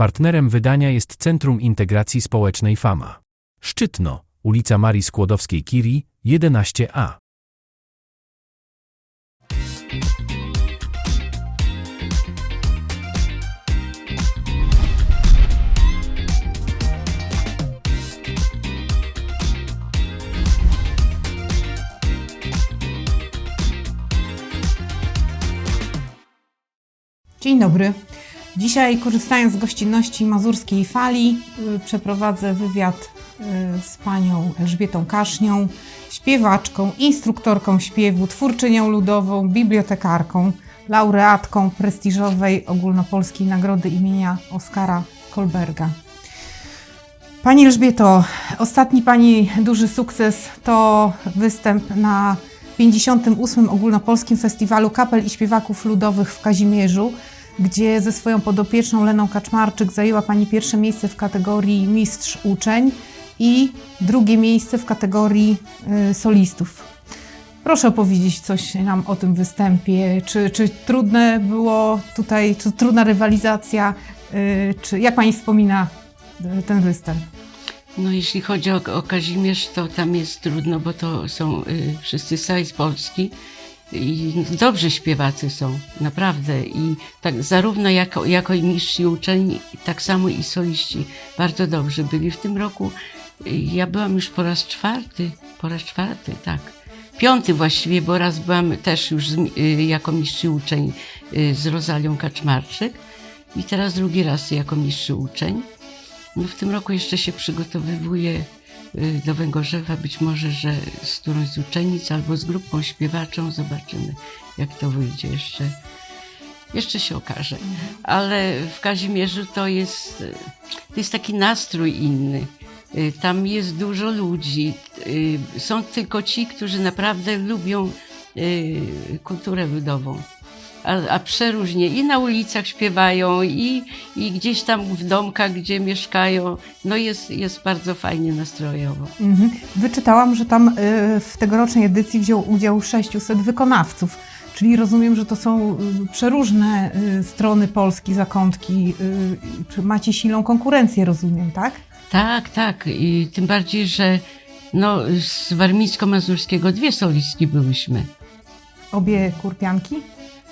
Partnerem wydania jest Centrum Integracji Społecznej FAMA. Szczytno, ulica Marii Skłodowskiej-Curie, 11a. Dzień dobry. Dzisiaj, korzystając z gościnności mazurskiej fali, y, przeprowadzę wywiad y, z panią Elżbietą Kasznią, śpiewaczką, instruktorką śpiewu, twórczynią ludową, bibliotekarką, laureatką prestiżowej ogólnopolskiej nagrody imienia Oskara Kolberga. Pani Elżbieto, ostatni Pani duży sukces to występ na 58. Ogólnopolskim Festiwalu Kapel i Śpiewaków Ludowych w Kazimierzu, gdzie ze swoją podopieczną Leną Kaczmarczyk zajęła Pani pierwsze miejsce w kategorii Mistrz Uczeń i drugie miejsce w kategorii y, solistów. Proszę opowiedzieć coś nam o tym występie. Czy, czy trudne było tutaj, czy trudna rywalizacja, y, czy jak Pani wspomina y, ten występ? No jeśli chodzi o, o Kazimierz, to tam jest trudno, bo to są y, wszyscy z całej Polski i dobrzy śpiewacy są, naprawdę. I tak zarówno jako, jako i mistrz i uczeń, tak samo i soliści bardzo dobrzy byli. W tym roku ja byłam już po raz czwarty, po raz czwarty, tak. Piąty właściwie, bo raz byłam też już z, y, jako mistrz uczeń y, z Rozalią Kaczmarczyk i teraz drugi raz jako mistrz uczeń. No w tym roku jeszcze się przygotowywuję do Węgorzewa, być może, że z którąś z uczennic albo z grupą śpiewaczą. Zobaczymy, jak to wyjdzie jeszcze. Jeszcze się okaże. Ale w Kazimierzu to jest, y, to jest taki nastrój inny. Y, Tam jest dużo ludzi. Y, Są tylko ci, którzy naprawdę lubią y, kulturę ludową a, a przeróżnie i na ulicach śpiewają, i, i gdzieś tam w domkach, gdzie mieszkają. No jest, jest bardzo fajnie nastrojowo. Mhm. Wyczytałam, że tam y, w tegorocznej edycji wziął udział 600 wykonawców, czyli rozumiem, że to są y, przeróżne y, strony Polski, zakątki. macie silną konkurencję, rozumiem, tak? Tak, tak. I tym bardziej, że no, z warmińsko-mazurskiego dwie solistki byłyśmy. Obie kurpianki?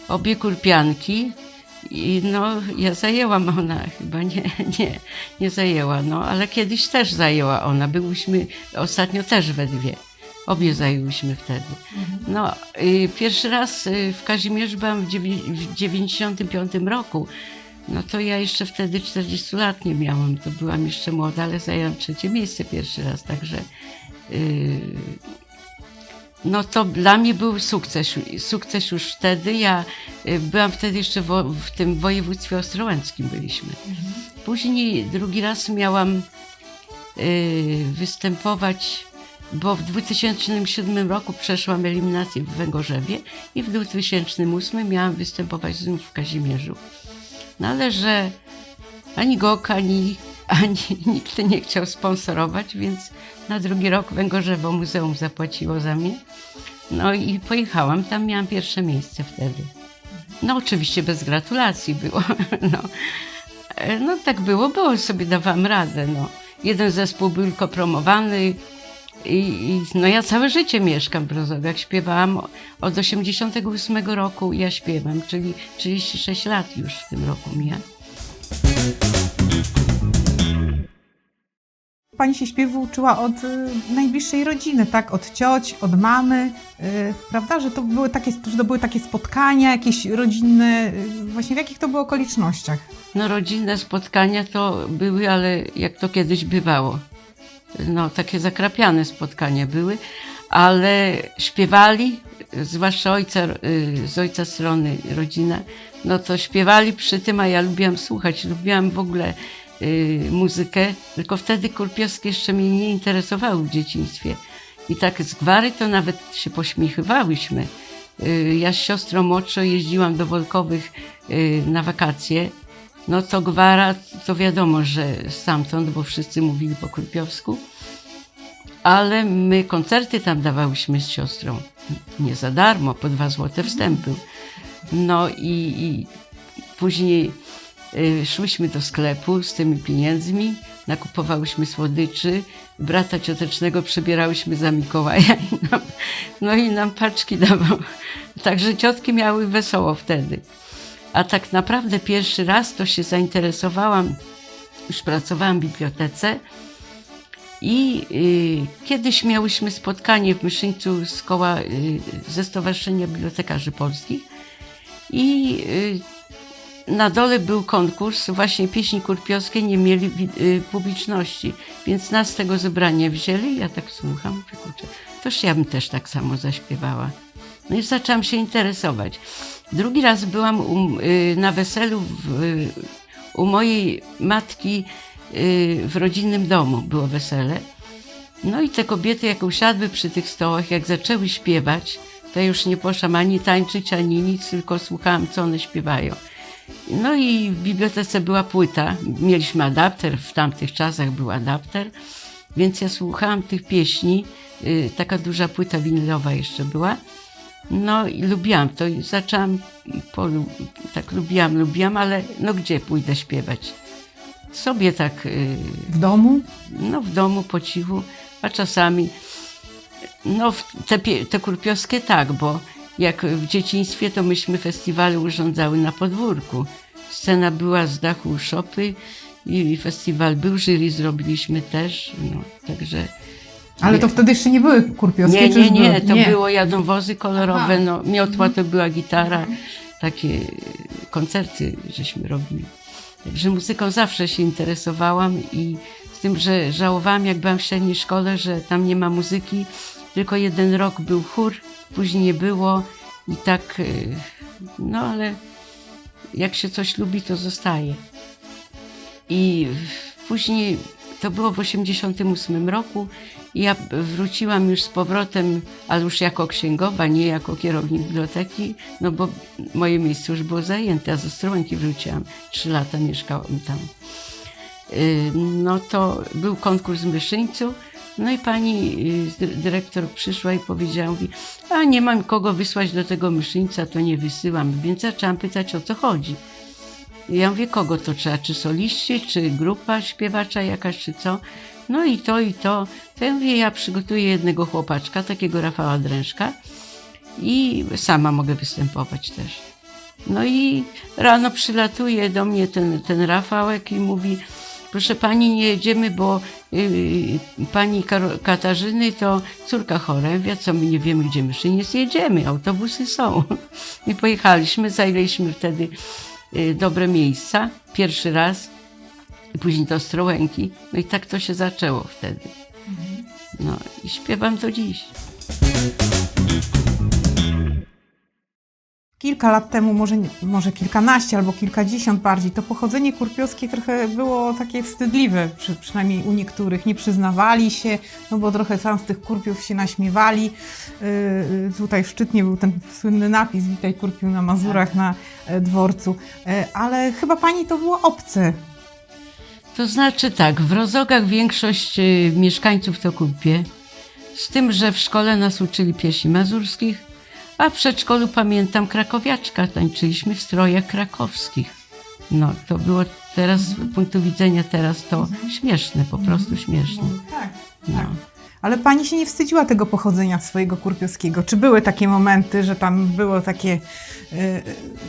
Obie kurpianki. I no, ja zajęłam, ona chyba nie, nie, nie zajęła, no, ale kiedyś też zajęła ona. Byłyśmy ostatnio też we dwie. Obie zajęłyśmy wtedy. No, y, pierwszy raz y, w Kazimierzu byłam w dziewię- w 95 roku. No to ja jeszcze wtedy 40 lat nie miałam, to byłam jeszcze młoda, ale zajęłam trzecie miejsce pierwszy raz, także y, no to dla mnie był sukces, sukces już wtedy. Ja y, byłam wtedy jeszcze wo, w tym województwie ostrołęckim byliśmy. Później drugi raz miałam y, występować, bo w 2007 roku przeszłam eliminację w Węgorzewie i w 2008 miałam występować znów w Kazimierzu. No ale że ani GOK, ani, ani nikt nie chciał sponsorować, więc na drugi rok Węgorzewo Muzeum zapłaciło za mnie. No i pojechałam, tam miałam pierwsze miejsce wtedy. No oczywiście bez gratulacji było. No, E, no tak było, było sobie dawałam radę. No. Jeden zespół był tylko promowany i, i no ja całe życie mieszkam w Rozowiach. Śpiewałam od 88 roku ja śpiewam, czyli 36 lat już w tym roku mija. Pani się śpiewu uczyła od y, najbliższej rodziny, tak? Od cioć, od mamy, y, prawda? Że to były takie, że to były takie spotkania, jakieś rodzinne, y, właśnie w jakich to były okolicznościach? No rodzinne spotkania to były, ale jak to kiedyś bywało. No takie zakrapiane spotkania były, ale śpiewali, zwłaszcza ojca, z ojca strony rodzina, no to śpiewali przy tym, a ja lubiłam słuchać, lubiłam w ogóle muzykę, tylko wtedy kurpiowskie jeszcze mnie nie interesowały w dzieciństwie. I tak z gwary to nawet się pośmiechiwałyśmy. Y, Ja z siostrą młodszą jeździłam do Wolkowych y, na wakacje. No to gwara, to wiadomo, że stamtąd, bo wszyscy mówili po kurpiowsku. Ale my koncerty tam dawałyśmy z siostrą. Nie za darmo, po dwa złote wstępy. No i, i później y, szłyśmy do sklepu z tymi pieniędzmi, nakupowałyśmy słodyczy, brata ciotecznego przebierałyśmy za Mikołaja i nam, no i nam paczki dawał. Także ciotki miały wesoło wtedy. A tak naprawdę pierwszy raz to się zainteresowałam, już pracowałam w bibliotece i y, kiedyś miałyśmy spotkanie w Myszyńcu z koła, y, ze Stowarzyszenia Bibliotekarzy Polskich i y, na dole był konkurs, właśnie pieśni kurpiowskie nie mieli y, publiczności, więc nas z tego zebrania wzięli, ja tak słucham, mówię, kurczę, toż ja bym też tak samo zaśpiewała. No i zaczęłam się interesować. Drugi raz byłam u, y, na weselu w, y, u mojej matki w rodzinnym domu, było wesele. No i te kobiety jak usiadły przy tych stołach, jak zaczęły śpiewać, to już nie poszłam ani tańczyć, ani nic, tylko słuchałam, co one śpiewają. No i w bibliotece była płyta, mieliśmy adapter, w tamtych czasach był adapter, więc ja słuchałam tych pieśni, y, taka duża płyta winylowa jeszcze była. No i lubiłam to i zaczęłam, polu, tak lubiłam, lubiłam, ale no gdzie pójdę śpiewać? Sobie tak y, W domu? no w domu po cichu, a czasami no te, te kurpiowskie tak, bo jak w dzieciństwie to myśmy festiwale urządzały na podwórku. Scena była z dachu szopy i festiwal był, jury zrobiliśmy też, no także... Ale to wtedy jeszcze nie były kurpiowskie? Nie, nie, nie, to było jadą wozy kolorowe, Aha. no miotła to była gitara, takie koncerty żeśmy robili. Także muzyką zawsze się interesowałam i z tym, że żałowałam jak byłam w średniej szkole, że tam nie ma muzyki, tylko jeden rok był chór, później nie było i tak, y, no ale jak się coś lubi, to zostaje. I później, to było w 88 roku, ja wróciłam już z powrotem, ale już jako księgowa, nie jako kierownik biblioteki, no bo moje miejsce już było zajęte, a ze Ostrołęki wróciłam. Trzy lata mieszkałam tam. Y, No to był konkurs w Myszyńcu, no i pani y, dy- dyrektor przyszła i powiedziała, mówi, a nie mam kogo wysłać do tego Myszyńca, to nie wysyłam. Więc zaczęłam pytać, o co chodzi. Ja mówię, kogo to trzeba, czy soliści, czy grupa śpiewacza jakaś, czy co. No i to, i to. To ja mówię, ja przygotuję jednego chłopaczka, takiego Rafała Drężka i sama mogę występować też. No i rano przylatuje do mnie ten, ten Rafałek i mówi, proszę pani, nie jedziemy, bo yy, pani Katarzyny to córka mówię, co my nie wiemy, gdzie my jeszcze nie zjedziemy, autobusy są. I pojechaliśmy, zajęliśmy wtedy y, dobre miejsca, pierwszy raz, i później do Ostrołęki. No i tak to się zaczęło wtedy. No i śpiewam do dziś. Kilka lat temu, może, może kilkanaście albo kilkadziesiąt bardziej, to pochodzenie kurpiowskie trochę było takie wstydliwe, przy, przynajmniej u niektórych. Nie przyznawali się, no bo trochę sam z tych kurpiów się naśmiewali. Yy, tutaj w Szczytnie był ten słynny napis Witaj Kurpiu na Mazurach na e, dworcu. E, ale chyba pani to było obce. To znaczy tak, w Rozogach większość y, mieszkańców to kupie, z tym, że w szkole nas uczyli pieśni mazurskich, a w przedszkolu pamiętam krakowiaczka, tańczyliśmy w strojach krakowskich. No, to było teraz, z punktu widzenia teraz to śmieszne, po prostu śmieszne. Tak, No. Ale pani się nie wstydziła tego pochodzenia swojego kurpiowskiego? Czy były takie momenty, że tam było takie y,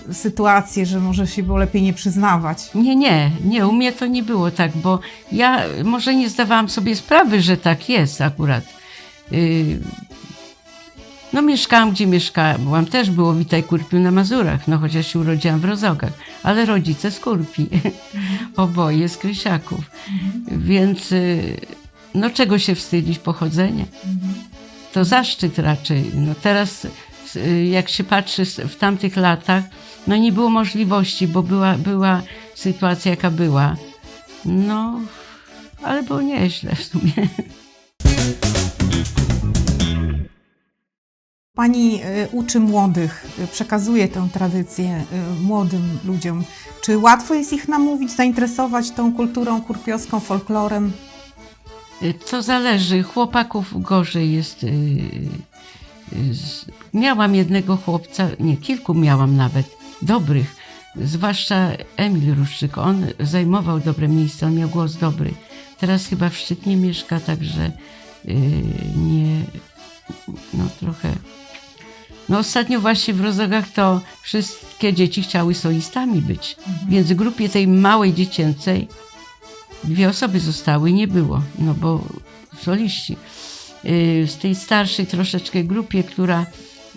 y, sytuacje, że może się było lepiej nie przyznawać? Nie, nie, nie, u mnie to nie było tak, bo ja może nie zdawałam sobie sprawy, że tak jest akurat. Yy, no mieszkałam, gdzie mieszkałam. Byłam też, było Witaj Kurpiu na Mazurach, no chociaż się urodziłam w Rozogach, ale rodzice z Kurpi, oboje z Krysiaków. Więc yy, no czego się wstydzić pochodzenia? To zaszczyt raczej. No teraz y, jak się patrzy w tamtych latach, no nie było możliwości, bo była, była sytuacja jaka była. No, ale było nieźle w sumie. Pani y, uczy młodych, y, przekazuje tę tradycję y, młodym ludziom. Czy łatwo jest ich namówić, zainteresować tą kulturą kurpiowską, folklorem? Co zależy, chłopaków gorzej jest. Miałam jednego chłopca, nie, kilku miałam nawet, dobrych, zwłaszcza Emil Ruszczyk, on zajmował dobre miejsce, on miał głos dobry. Teraz chyba w Szczytnie mieszka, także nie, no trochę... No ostatnio właśnie w Rozogach to wszystkie dzieci chciały solistami być, więc w grupie tej małej dziecięcej dwie osoby zostały nie było, no bo soliści. Z tej starszej troszeczkę grupie, która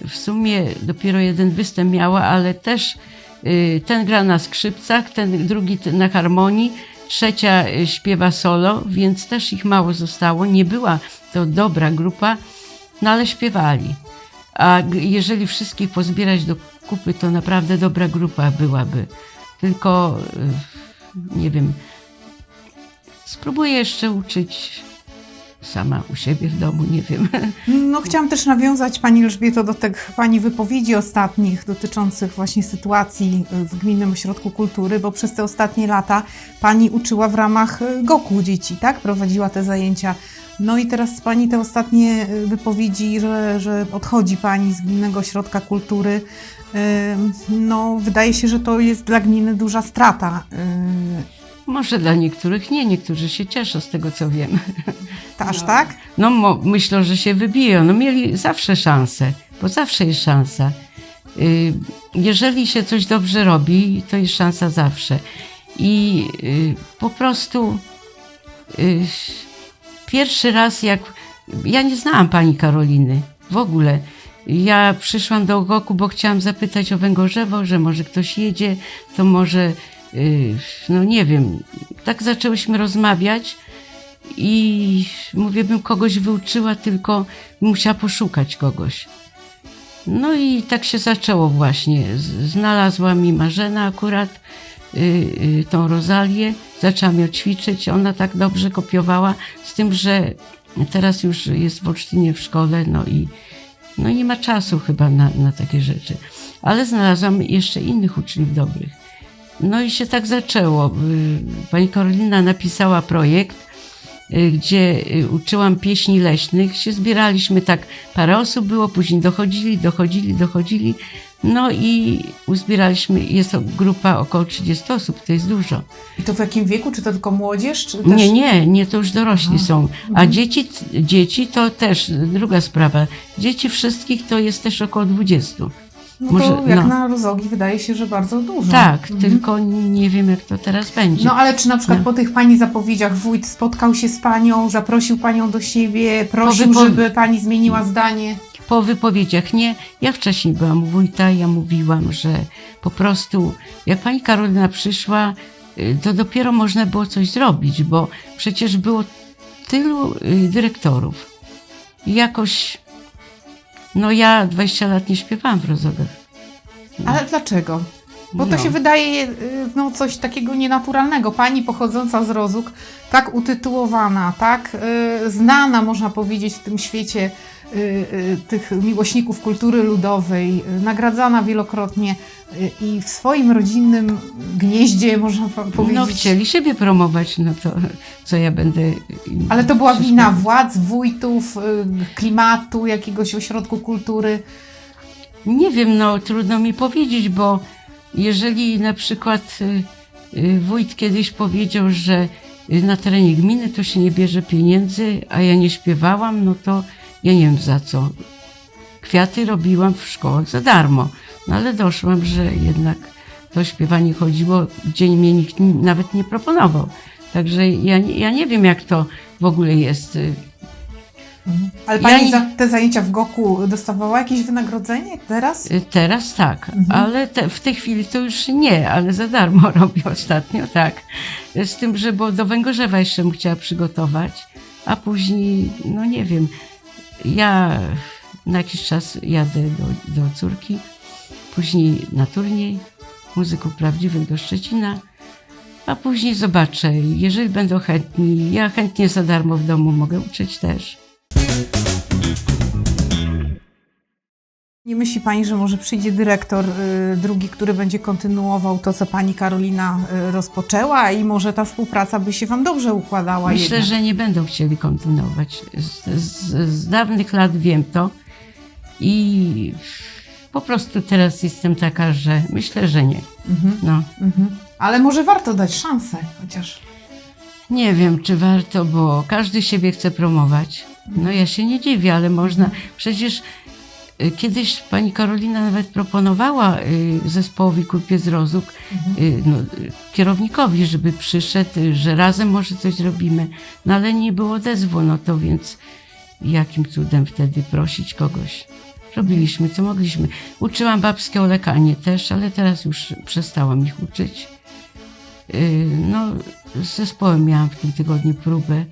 w sumie dopiero jeden występ miała, ale też yy, ten gra na skrzypcach, ten drugi na harmonii, trzecia yy, śpiewa solo, więc też ich mało zostało. Nie była to dobra grupa, no ale śpiewali. A jeżeli wszystkich pozbierać do kupy, to naprawdę dobra grupa byłaby. Tylko yy, nie wiem, spróbuję jeszcze uczyć sama u siebie w domu, nie wiem. No chciałam też nawiązać Pani Elżbieto do tych Pani wypowiedzi ostatnich dotyczących właśnie sytuacji y, w Gminnym Ośrodku Kultury, bo przez te ostatnie lata Pani uczyła w ramach y, GOKU dzieci, tak? Prowadziła te zajęcia. No i teraz Pani te ostatnie y, wypowiedzi, że, że odchodzi Pani z Gminnego Ośrodka Kultury, no wydaje się, że to jest dla gminy duża strata. Może dla niektórych nie, niektórzy się cieszą z tego, co wiem. to Aż tak? No mo- myślą, że się wybiją. No mieli zawsze szansę, bo zawsze jest szansa. Y, Jeżeli się coś dobrze robi, to jest szansa zawsze. I y, po prostu y, pierwszy raz jak... Ja nie znałam pani Karoliny w ogóle. Ja przyszłam do Ogoku, bo chciałam zapytać o Węgorzewo, że może ktoś jedzie, to może, no nie wiem. Tak zaczęłyśmy rozmawiać i mówię, bym kogoś wyuczyła, tylko musiała poszukać kogoś. No i tak się zaczęło właśnie. Znalazła mi Marzena akurat y, y, tą Rozalię, zaczęłam ją ćwiczyć. Ona tak dobrze kopiowała, z tym, że teraz już jest w Olsztynie w szkole, no i no nie ma czasu chyba na, na takie rzeczy. Ale znalazłam jeszcze innych uczniów dobrych. No i się tak zaczęło. Y, Pani Karolina napisała projekt, y, gdzie y, uczyłam pieśni leśnych. Się zbieraliśmy tak, parę osób było, później dochodzili, dochodzili, dochodzili. No i uzbieraliśmy, jest to grupa około 30 osób, to jest dużo. I to w jakim wieku? Czy to tylko młodzież? Czy też... Nie, nie, nie, to już dorośli Aha. są. A Mhm. dzieci, dzieci to też druga sprawa. Dzieci wszystkich to jest też około 20. No Może- to jak no. na rozogi wydaje się, że bardzo dużo. Tak, Mhm. tylko nie wiem jak to teraz będzie. No ale czy na przykład No. po tych Pani zapowiedziach wójt spotkał się z Panią, zaprosił Panią do siebie, prosił, wypo- żeby Pani zmieniła zdanie? Po wypowiedziach nie. Ja wcześniej byłam u wójta, ja mówiłam, że po prostu jak pani Karolina przyszła, y, to dopiero można było coś zrobić, bo przecież było tylu y, dyrektorów. I jakoś, no ja 20 lat nie śpiewałam w rozogach. Ale dlaczego? Bo to No. się wydaje y, no, coś takiego nienaturalnego. Pani pochodząca z Rozóg, tak utytułowana, tak y, znana, można powiedzieć, w tym świecie tych miłośników kultury ludowej, y, nagradzana wielokrotnie y, i w swoim rodzinnym gnieździe, można pa- powiedzieć. No chcieli siebie promować, no to co ja będę... Ale to była wina władz, wójtów, y, klimatu, jakiegoś ośrodku kultury. Nie wiem, no trudno mi powiedzieć, bo jeżeli na przykład y, y, wójt kiedyś powiedział, że y, na terenie gminy to się nie bierze pieniędzy, a ja nie śpiewałam, no to ja nie wiem za co. Kwiaty robiłam w szkołach za darmo, no ale doszłam, że jednak to śpiewanie chodziło, gdzie mnie nikt nawet nie proponował. Także ja, nie- ja nie wiem, jak to w ogóle jest. y, Ale Ja pani nie- za te zajęcia w Goku dostawała jakieś wynagrodzenie teraz? Y, Teraz tak, Mhm. ale te, w tej chwili to już nie, ale za darmo robię ostatnio, tak. Z tym, że bo do Węgorzewa jeszcze bym chciała przygotować, a później, no nie wiem, ja na jakiś czas jadę do, do córki, później na turniej muzyków prawdziwych do Szczecina, a później zobaczę, jeżeli będą chętni, ja chętnie za darmo w domu mogę uczyć też. Nie myśli Pani, że może przyjdzie dyrektor y, drugi, który będzie kontynuował to, co Pani Karolina y, rozpoczęła i może ta współpraca by się Wam dobrze układała Myślę, jednak. że nie będą chcieli kontynuować. Z, z, z dawnych lat wiem to i po prostu teraz jestem taka, że myślę, że nie. Mhm. No. Mhm. Ale może warto dać szansę, chociaż. Nie wiem, czy warto, bo każdy siebie chce promować. No ja się nie dziwię, ale można. Przecież kiedyś pani Karolina nawet proponowała y, zespołowi Kulpie z Rozuk, y, no, y, kierownikowi, żeby przyszedł, y, że razem może coś zrobimy. No ale nie było odezwu, no to więc jakim cudem wtedy prosić kogoś? Robiliśmy, co mogliśmy. Uczyłam babskie olekanie też, ale teraz już przestałam ich uczyć. Y, No, z zespołem miałam w tym tygodniu próbę.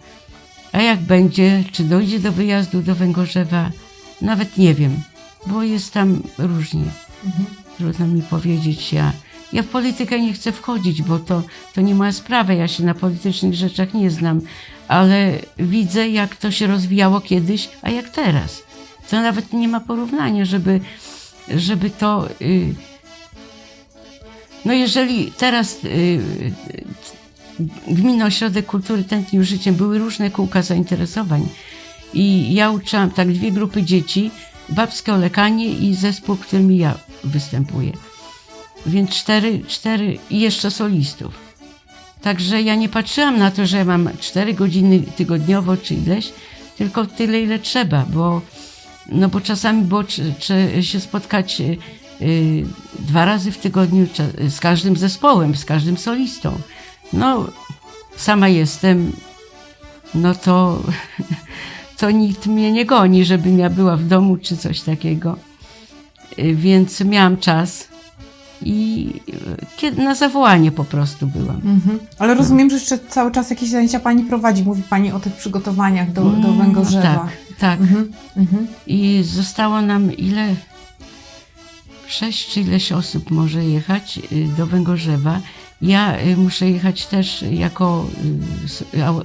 A jak będzie, czy dojdzie do wyjazdu do Węgorzewa, nawet nie wiem, bo jest tam różnie. Trudno mi powiedzieć. Ja, ja w politykę nie chcę wchodzić, bo to, to nie moja sprawa. Ja się na politycznych rzeczach nie znam, ale widzę, jak to się rozwijało kiedyś, a jak teraz. To nawet nie ma porównania, żeby, żeby to. Y, no jeżeli teraz y, Gminny Ośrodek Kultury Tętnił Życiem były różne kółka zainteresowań i ja uczyłam tak dwie grupy dzieci, babskie olekanie i zespół, którym ja występuję. Więc cztery, cztery i jeszcze solistów. Także ja nie patrzyłam na to, że mam cztery godziny tygodniowo czy ileś, tylko tyle, ile trzeba, bo, no bo czasami było czy, czy się spotkać y, dwa razy w tygodniu cza- z każdym zespołem, z każdym solistą. No, sama jestem, no to, to nikt mnie nie goni, żebym ja była w domu czy coś takiego. Y, Więc miałam czas i y, na zawołanie po prostu byłam. Mhm. Ale rozumiem, że jeszcze cały czas jakieś zajęcia pani prowadzi. Mówi pani o tych przygotowaniach do, do Mm, Węgorzewa. Tak, tak. Mhm. Mhm. I zostało nam ile? Sześć czy ileś osób może jechać y, do Węgorzewa. Ja y, muszę jechać też jako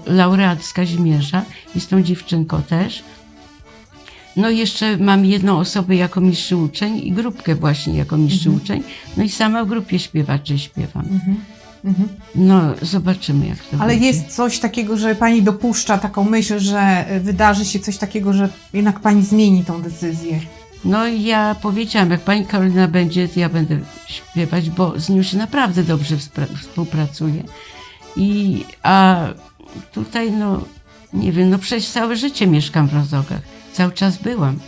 y, laureat z Kazimierza i z tą dziewczynką też. No i jeszcze mam jedną osobę jako mistrz uczeń i grupkę właśnie jako mistrz uczeń. No i sama w grupie śpiewaczy śpiewam. Mhm. Mhm. No zobaczymy jak to Ale będzie. jest coś takiego, że pani dopuszcza taką myśl, że wydarzy się coś takiego, że jednak pani zmieni tą decyzję. No i ja powiedziałam, jak pani Karolina będzie, to ja będę śpiewać, bo z nią się naprawdę dobrze współpracuję. I, a tutaj, no, nie wiem, no przecież całe życie mieszkam w Rozogach. Cały czas byłam.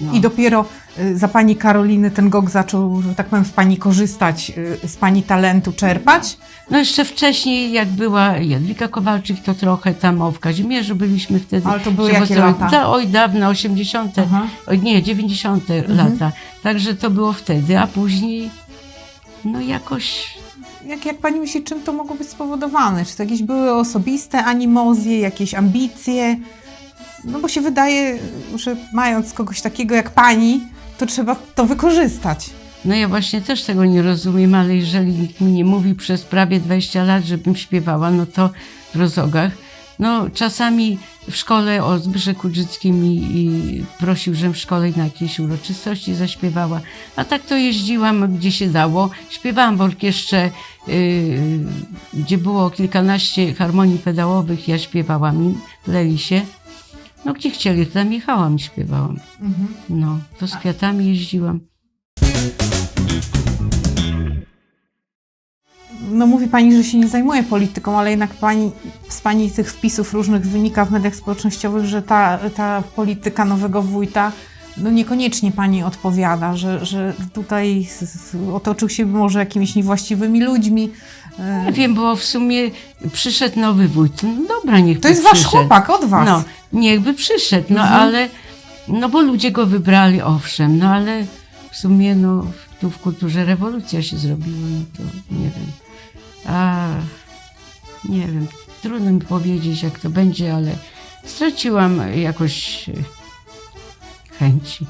No. I dopiero y, za pani Karoliny ten GOG zaczął, że tak powiem, z pani korzystać, y, z pani talentu czerpać. No jeszcze wcześniej, jak była Jadwiga Kowalczyk, to trochę tam o w Kazimierzu byliśmy wtedy. Ale to były jakie lata? Oj, dawno, 80. Aha. Oj, nie, 90. Mhm. lata. Także to było wtedy, a później, no jakoś Jak, jak pani myśli, czym to mogło być spowodowane? Czy to jakieś były osobiste animozje, jakieś ambicje? No bo się wydaje, że mając kogoś takiego jak pani, to trzeba to wykorzystać. No ja właśnie też tego nie rozumiem, ale jeżeli nikt mi nie mówi przez prawie 20 lat, żebym śpiewała, no to w rozogach. No czasami w szkole o Zbyszek Kudzyckim i, i prosił, żebym w szkole na jakiejś uroczystości zaśpiewała. A tak to jeździłam, gdzie się dało. Śpiewałam w orkiestrze, yy, gdzie było kilkanaście harmonii pedałowych, ja śpiewałam im, leli się. No gdzie chcieli, to tam jechałam i śpiewałam. Mhm. No, to z kwiatami jeździłam. No mówi pani, że się nie zajmuje polityką, ale jednak pani, z pani tych wpisów różnych wynika w mediach społecznościowych, że ta, ta polityka nowego wójta no niekoniecznie pani odpowiada, że, że tutaj otoczył się może jakimiś niewłaściwymi ludźmi. Nie wiem, bo w sumie przyszedł nowy wójt. No dobra, niech To jest wasz przyszedł. chłopak, od was. No, niechby przyszedł, no Mhm. ale, no bo ludzie go wybrali, owszem, no ale w sumie, no, tu w kulturze rewolucja się zrobiła, no to nie wiem. A, nie wiem, trudno mi powiedzieć, jak to będzie, ale straciłam jakoś chęci.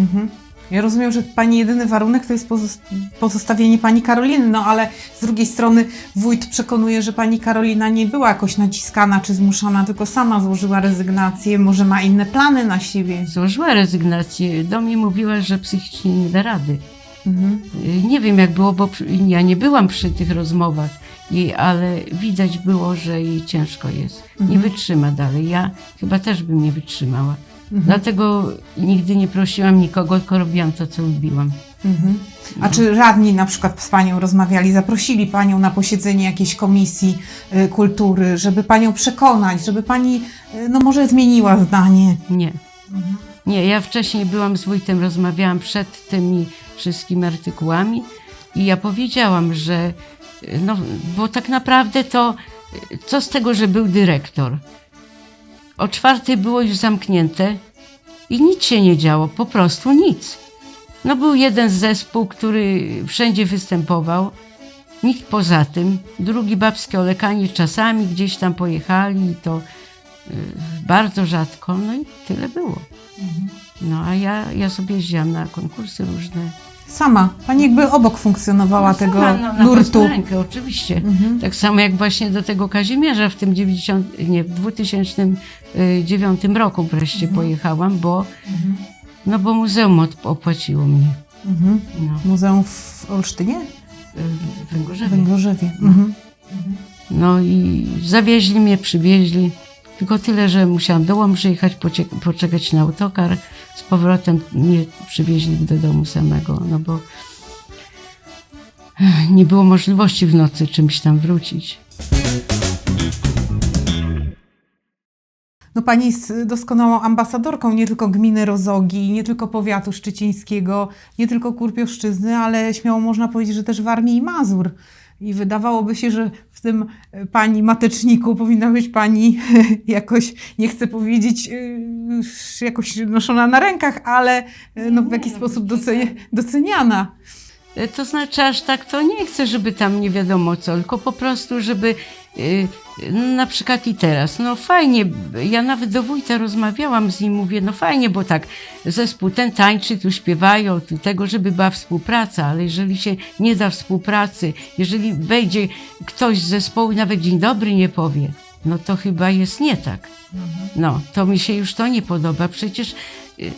Mhm. Ja rozumiem, że pani jedyny warunek to jest pozos- pozostawienie pani Karoliny, no ale z drugiej strony wójt przekonuje, że pani Karolina nie była jakoś naciskana czy zmuszana, tylko sama złożyła rezygnację, może ma inne plany na siebie. Złożyła rezygnację, do mnie mówiła, że psychicznie nie da rady. Mhm. Nie wiem jak było, bo ja nie byłam przy tych rozmowach, jej, ale widać było, że jej ciężko jest. Nie Mhm. wytrzyma dalej. Ja chyba też bym nie wytrzymała. Dlatego nigdy nie prosiłam nikogo, tylko robiłam to, co lubiłam. Mhm. A czy radni na przykład z Panią rozmawiali, zaprosili Panią na posiedzenie jakiejś komisji y, kultury, żeby Panią przekonać, żeby Pani, y, no może zmieniła zdanie? Nie. Nie, ja wcześniej byłam z wójtem, rozmawiałam przed tymi wszystkimi artykułami i ja powiedziałam, że no, bo tak naprawdę to co z tego, że był dyrektor? O czwartej było już zamknięte i nic się nie działo, po prostu nic. No był jeden zespół, który wszędzie występował, nikt poza tym. Drugi babskie olekanie czasami gdzieś tam pojechali i to y, bardzo rzadko, no i tyle było. No a ja, ja sobie jeździłam na konkursy różne. Sama, Pani jakby obok funkcjonowała tego Sama, no, na nurtu. Rękę, oczywiście. Mhm. Tak samo jak właśnie do tego Kazimierza w tym 90, nie, w 2009 roku wreszcie pojechałam, bo, Mhm. no bo muzeum opłaciło mnie. Mhm. No, Muzeum w Olsztynie? w Węgorzewie. W Węgorzewie. Mhm. No i zawieźli mnie, przywieźli. Tylko tyle, że musiałam do Łom przyjechać, poczekać na autokar. Z powrotem mnie przywieźli do domu samego, no bo nie było możliwości w nocy czymś tam wrócić. No pani jest doskonałą ambasadorką nie tylko gminy Rozogi, nie tylko powiatu szczecińskiego, nie tylko Kurpiowszczyzny, ale śmiało można powiedzieć, że też Warmii i Mazur. I wydawałoby się, że w tym e, pani mateczniku powinna być pani jakoś, nie chcę powiedzieć, yy, jakoś noszona na rękach, ale e, no, w jakiś sposób docenia, doceniana. E, To znaczy, aż tak to nie chcę, żeby tam nie wiadomo co, tylko po prostu, żeby na przykład i teraz, no fajnie, ja nawet do wójta rozmawiałam z nim, mówię, no fajnie, bo tak, zespół ten tańczy, tu śpiewają, tu tego, żeby była współpraca, ale jeżeli się nie da współpracy, jeżeli wejdzie ktoś z zespołu i nawet dzień dobry nie powie, no to chyba jest nie tak. No, to mi się już to nie podoba. Przecież y,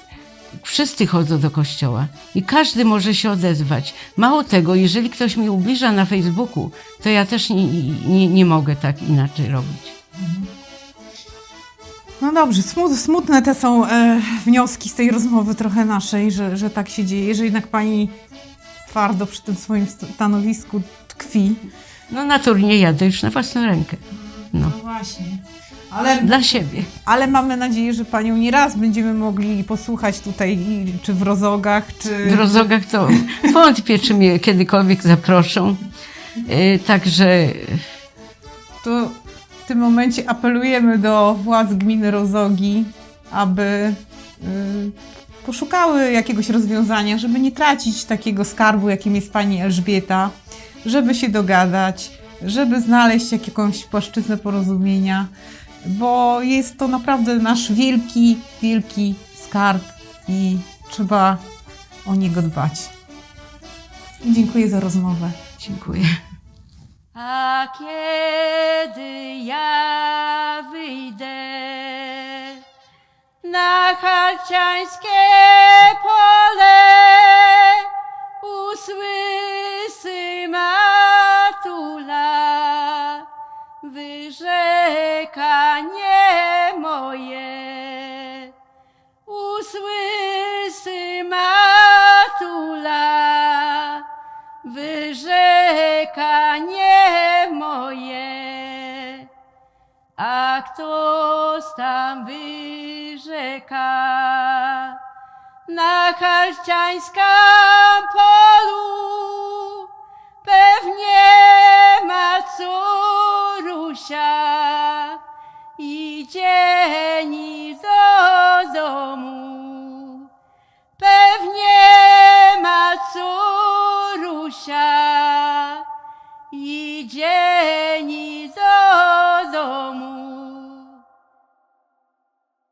wszyscy chodzą do kościoła i każdy może się odezwać. Mało tego, jeżeli ktoś mi ubliża na Facebooku, to ja też nie, nie, nie mogę tak inaczej robić. No dobrze, smut, smutne te są e, wnioski z tej rozmowy trochę naszej, że, że tak się dzieje, że jednak pani twardo przy tym swoim stanowisku tkwi. No na turniej jadę już na własną rękę. No, właśnie. Ale, dla siebie. ale mamy nadzieję, że panią nie raz będziemy mogli posłuchać tutaj, czy w Rozogach, czy... W rozogach to wątpię, czy mnie kiedykolwiek zaproszą. Y, Także To w tym momencie apelujemy do władz gminy Rozogi, aby y, poszukały jakiegoś rozwiązania, żeby nie tracić takiego skarbu, jakim jest pani Elżbieta, żeby się dogadać, żeby znaleźć jakąś płaszczyznę porozumienia, bo jest to naprawdę nasz wielki, wielki skarb i trzeba o niego dbać. I dziękuję za rozmowę. Dziękuję. A kiedy ja wyjdę na harciańskie pole, usłysy matula wyrzekanie moje. Usłysy matula wyrzekanie moje. A ktoś tam wyrzeka na harciańskim polu, córusia i dzień do domu. Pewnie ma córusia i dzień.